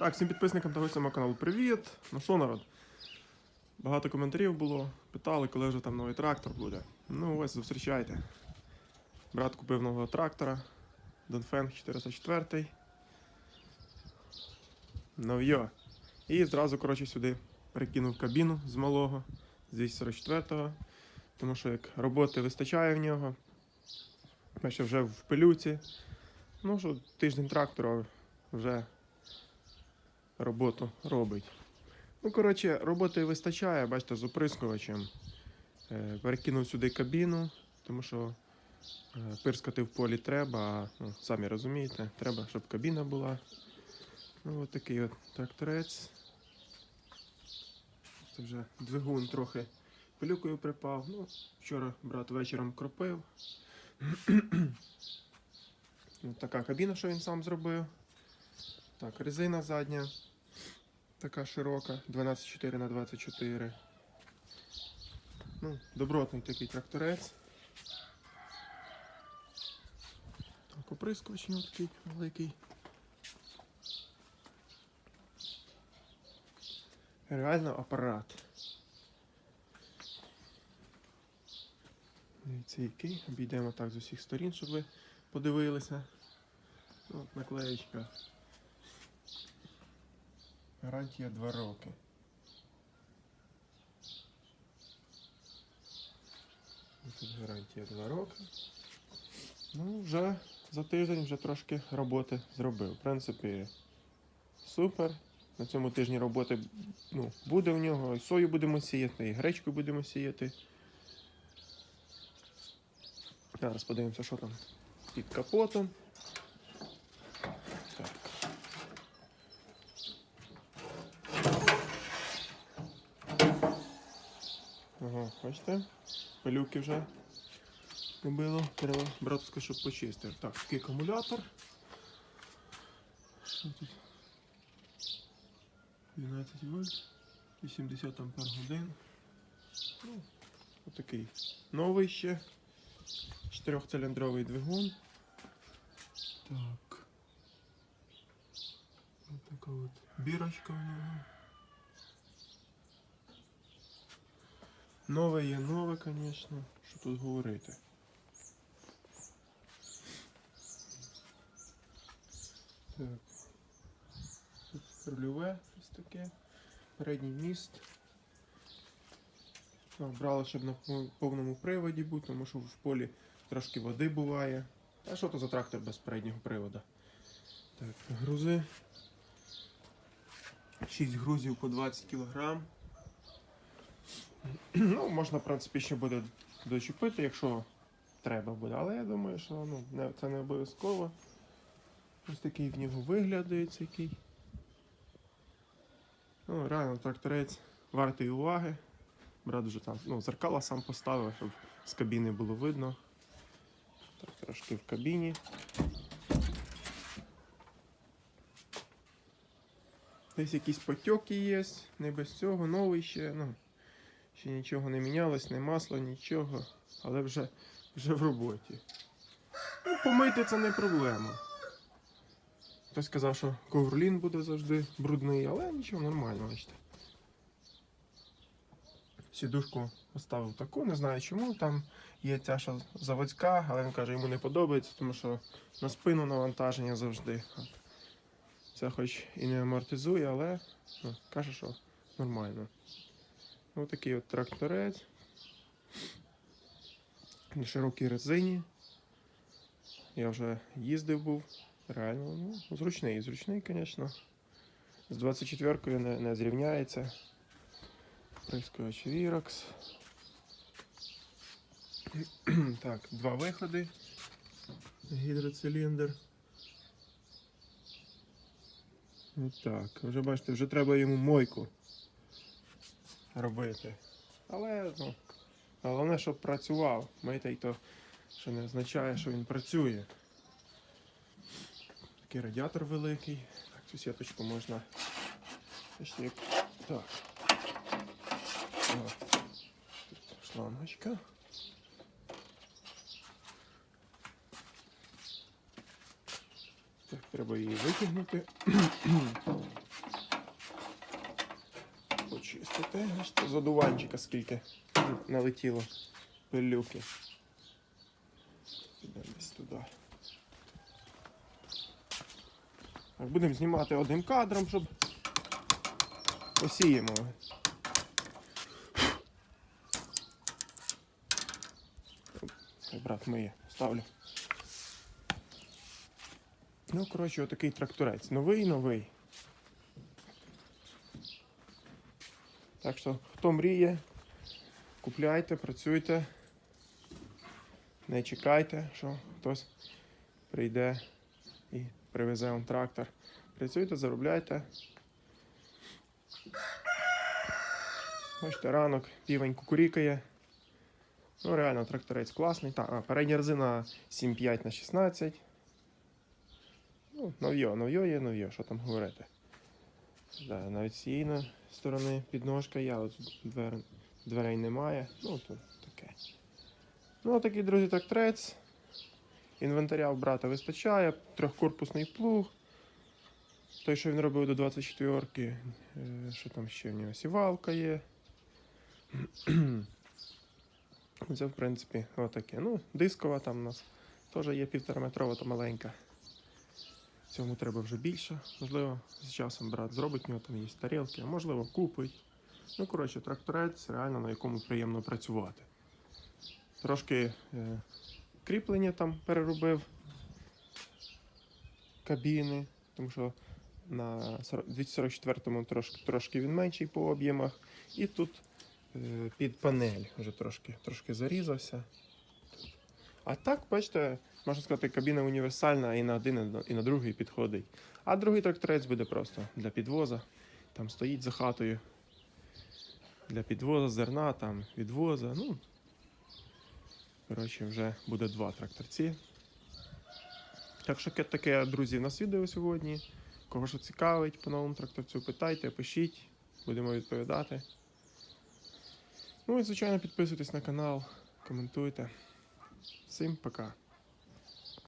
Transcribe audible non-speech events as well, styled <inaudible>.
Так, всім підписникам та гостям каналу привіт. Ну що, народ? Багато коментарів було. Питали, коли вже там новий трактор буде. Ну ось, зустрічайте. Брат купив нового трактора. Донфенг 404. Нов'йо. І зразу, коротше, сюди перекинув кабіну з малого, з 244-го. Тому що як роботи вистачає в нього. Бачите, вже в пилюці. Ну що, тиждень трактора вже роботу робить. Ну, коротше, роботи вистачає, бачите, з оприскувачем. Е, Перекинув сюди кабіну, тому що е, пирскати в полі треба, а ну, самі розумієте, треба, щоб кабіна була. Ну, от такий от тракторець. Це вже двигун трохи пилюкою припав. Ну, вчора брат вечором кропив. <clears throat> Така кабіна, що він сам зробив. Так, резина задня. Така широка, 12,4 на 24. Ну, добротний такий тракторець. Так, оприскувач нього такий великий. Реально апарат. Дивіться, який. Обійдемо так з усіх сторін, щоб ви подивилися. Ну, От наклеєчка. Гарантія 2 роки. І Тут гарантія 2 роки. Ну, вже за тиждень вже трошки роботи зробив. В принципі, супер. На цьому тижні роботи ну, буде в нього. І сою будемо сіяти, і гречку будемо сіяти. Зараз подивимося, що там під капотом. Так. Ага, бачите? Пилюки вже побило. Треба братуска, щоб почистив. Так, такий акумулятор. Що тут? 12 вольт, 80 ампер годин. Ну, отакий новий ще. Чотирьохциліндровий двигун. Так. Ось така от бірочка у нього. Нове є нове, звісно. Що тут говорити? Так. Тут рульове щось таке. Передній міст. А, Брали, щоб на повному приводі був, тому що в полі трошки води буває. А що то за трактор без переднього приводу? Так, грузи. 6 грузів по 20 кг. <clears throat> Ну, можна, в принципі, ще буде дочепити, якщо треба буде. Але я думаю, що ну, не, це не обов'язково. Ось такий в нього вигляд дивіться який. Ну, реально тракторець вартий уваги. Брат вже там ну, зеркала сам поставив, щоб з кабіни було видно. Так, трошки в кабіні. Десь якісь потьоки є, не без цього, новий ще, ну, ще нічого не мінялось, не масло, нічого, але вже, вже в роботі. Ну, помити це не проблема. Хтось сказав, що коврлін буде завжди брудний, але нічого нормально, бачите. Сідушку поставив таку, не знаю чому. Там є ця що заводська, але він каже, йому не подобається, тому що на спину навантаження завжди. Це хоч і не амортизує, але ну, каже, що нормально. Ось такий от тракторець. На широкій резині. Я вже їздив був. Реально, ну, зручний, зручний, звісно. З 24-кою не, не зрівняється. Прискоч Віракс. <clears throat> Так, два виходи. Гідроциліндр. Отак. Вже бачите, вже треба йому мойку робити. Але ну, головне, щоб працював. Митий то, що не означає, що він працює. Такий радіатор великий. Так, цю сіточку можна. Так. Шлангочка. Так, треба її витягнути. Бачите, з одуванчика скільки налетіло пилюки. Підемо десь туди. Так, будемо знімати одним кадром, щоб посіємо. Ой, брат миє, ставлю. Ну, коротше, отакий тракторець. Новий, Так що, хто мріє, купляйте, працюйте. Не чекайте, що хтось прийде і привезе вам трактор. Працюйте, заробляйте. Бачите, ранок, півень кукурікає. Ну, реально, тракторець класний. Так, передня резина 7,5 на 16. Ну, нов'йо, нов'йо є нов'йо, що там говорити. Навіть на- сторони підножка є, але двер, дверей немає. Ну, тут таке. Ну, такий, друзі, тракторець. Інвентаря в брата вистачає, трьохкорпусний плуг. Той, що він робив до 24-ки. Е, Що там ще в нього? Сівалка є. Це, в принципі, отаке. Ну, дискова там у нас теж є півтораметрова, то маленька. Цьому треба вже більше. Можливо, з часом брат зробить, у нього там є тарілки, а можливо, купить. Ну, коротше, тракторець, реально на якому приємно працювати. Трошки е, кріплення там переробив кабіни, тому що на 244-му трошки, трошки він менший по об'ємах. І тут е, під панель вже трошки, трошки зарізався. А так, бачите, можна сказати, кабіна універсальна і на один, і на- другий підходить. А другий тракторець буде просто для підвоза. Там стоїть за хатою. Для підвоза зерна, там відвоза. Ну, коротше, вже буде два тракторці. Так що таке, друзі, у нас відео сьогодні. Кого що цікавить по новому тракторцю, питайте, пишіть, будемо відповідати. Ну і, звичайно, підписуйтесь на канал, коментуйте. Всім пока.